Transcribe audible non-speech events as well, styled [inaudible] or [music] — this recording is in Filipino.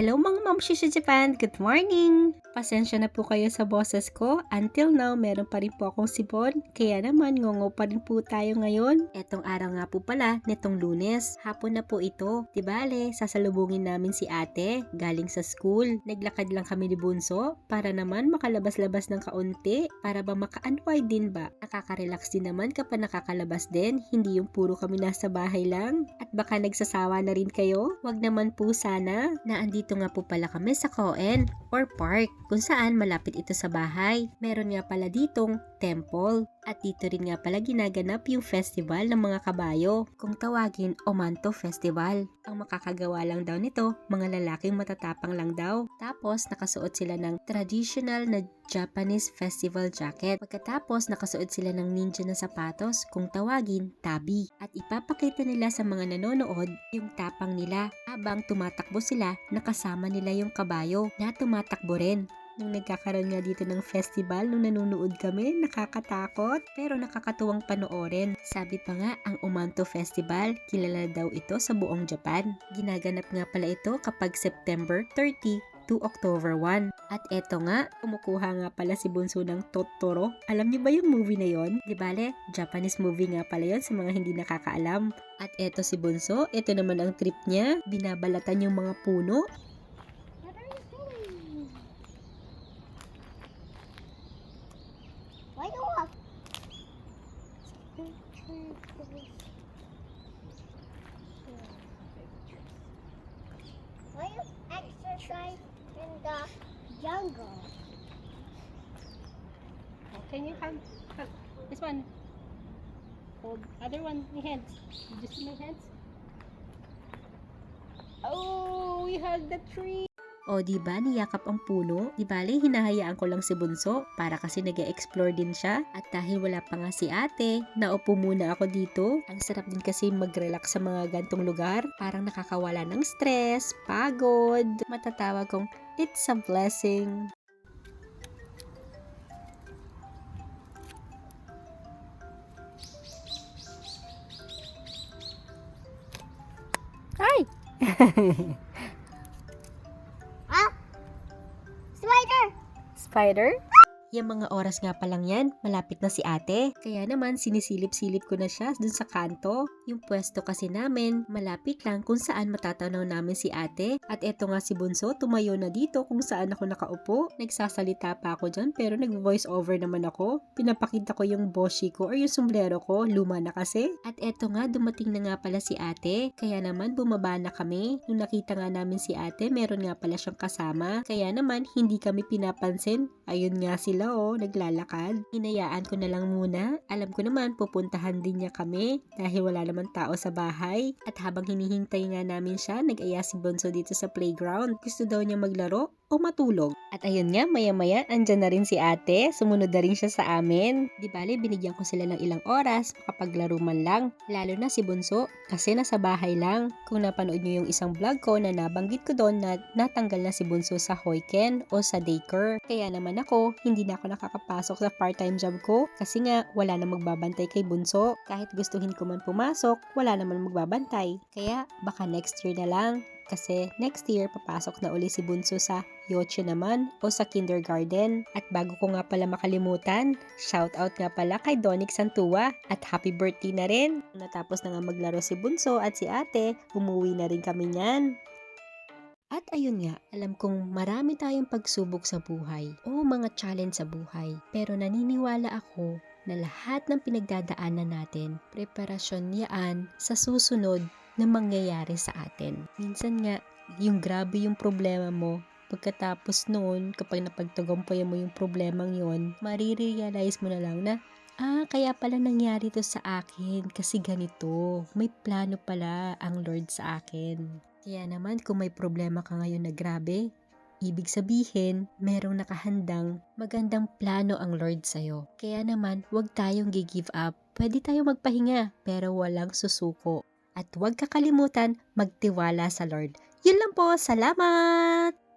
Hello mga mamshi sa Japan! Good morning! Pasensya na po kayo sa boses ko. Until now, meron pa rin po akong sipon. Kaya naman, ngongo pa rin po tayo ngayon. Etong araw nga po pala, netong lunes. Hapon na po ito. Tibale, sasalubungin namin si ate, galing sa school. Naglakad lang kami ni Bunso, para naman makalabas-labas ng kaunti, para ba maka-unwind din ba? Nakaka-relax din naman kapag nakakalabas din, hindi yung puro kami nasa bahay lang. At baka nagsasawa na rin kayo? Wag naman po sana na andito nga po pala kami sa Koen or park kung saan malapit ito sa bahay. Meron nga pala ditong temple at dito rin nga pala ginaganap yung festival ng mga kabayo kung tawagin Omanto Festival. Ang makakagawa lang daw nito, mga lalaking matatapang lang daw. Tapos nakasuot sila ng traditional na Japanese festival jacket. Pagkatapos nakasuot sila ng ninja na sapatos kung tawagin tabi. At ipapakita nila sa mga nanonood yung tapang nila habang tumatakbo sila nakasama nila yung kabayo na tumatakbo rin. Nung nagkakaroon nga dito ng festival, nung nanonood kami, nakakatakot pero nakakatuwang panoorin. Sabi pa nga, ang Umanto Festival, kilala daw ito sa buong Japan. Ginaganap nga pala ito kapag September 30 to October 1. At eto nga, kumukuha nga pala si Bunso ng Totoro. Alam niyo ba yung movie na yon? Di bale, Japanese movie nga pala yon sa mga hindi nakakaalam. At eto si Bunso, ito naman ang trip niya. Binabalatan yung mga puno Why you exercise in the jungle? Oh, can you hug, hug this one? Hold other one, my hands. Did you see my hands? Oh, we hug the tree. O di ba niyakap ang puno? Di bale hinahayaan ko lang si Bunso para kasi nag explore din siya. At dahil wala pa nga si ate, naupo muna ako dito. Ang sarap din kasi mag-relax sa mga gantong lugar. Parang nakakawala ng stress, pagod. Matatawag kong, it's a blessing. Ay! [laughs] Spider? Yung mga oras nga pa lang yan, malapit na si ate. Kaya naman sinisilip-silip ko na siya dun sa kanto. Yung pwesto kasi namin, malapit lang kung saan matatanaw namin si ate. At eto nga si Bunso, tumayo na dito kung saan ako nakaupo. Nagsasalita pa ako dyan pero nag-voice over naman ako. Pinapakita ko yung boshi ko or yung sombrero ko, luma na kasi. At eto nga, dumating na nga pala si ate. Kaya naman bumaba na kami. Nung nakita nga namin si ate, meron nga pala siyang kasama. Kaya naman, hindi kami pinapansin. Ayun nga sila oh, naglalakad. Hinayaan ko na lang muna. Alam ko naman, pupuntahan din niya kami dahil wala naman tao sa bahay. At habang hinihintay nga namin siya, nag-aya si Bonso dito sa playground. Gusto daw niya maglaro o matulog. At ayun nga, maya-maya, andyan na rin si ate. Sumunod na rin siya sa amin. Di bale, binigyan ko sila ng ilang oras, makapaglaro man lang. Lalo na si Bunso, kasi nasa bahay lang. Kung napanood niyo yung isang vlog ko na nabanggit ko doon na natanggal na si Bunso sa Hoiken o sa daycare. Kaya naman ako, hindi na ako nakakapasok sa part-time job ko kasi nga wala na magbabantay kay Bunso. Kahit gustuhin ko man pumasok, wala naman magbabantay. Kaya baka next year na lang kasi next year papasok na uli si Bunso sa Yocho naman o sa kindergarten. At bago ko nga pala makalimutan, shout out nga pala kay Donic Santua at happy birthday na rin. Natapos na nga maglaro si Bunso at si ate, umuwi na rin kami niyan. At ayun nga, alam kong marami tayong pagsubok sa buhay o mga challenge sa buhay. Pero naniniwala ako na lahat ng pinagdadaanan natin, preparasyon yaan sa susunod na mangyayari sa atin. Minsan nga, yung grabe yung problema mo, pagkatapos noon, kapag napagtagumpayan mo yung problemang yon, marirealize mo na lang na, ah, kaya pala nangyari to sa akin kasi ganito. May plano pala ang Lord sa akin. Kaya naman, kung may problema ka ngayon na grabe, ibig sabihin, merong nakahandang magandang plano ang Lord sa'yo. Kaya naman, huwag tayong give up. Pwede tayong magpahinga, pero walang susuko. At huwag kakalimutan magtiwala sa Lord. Yun lang po, salamat!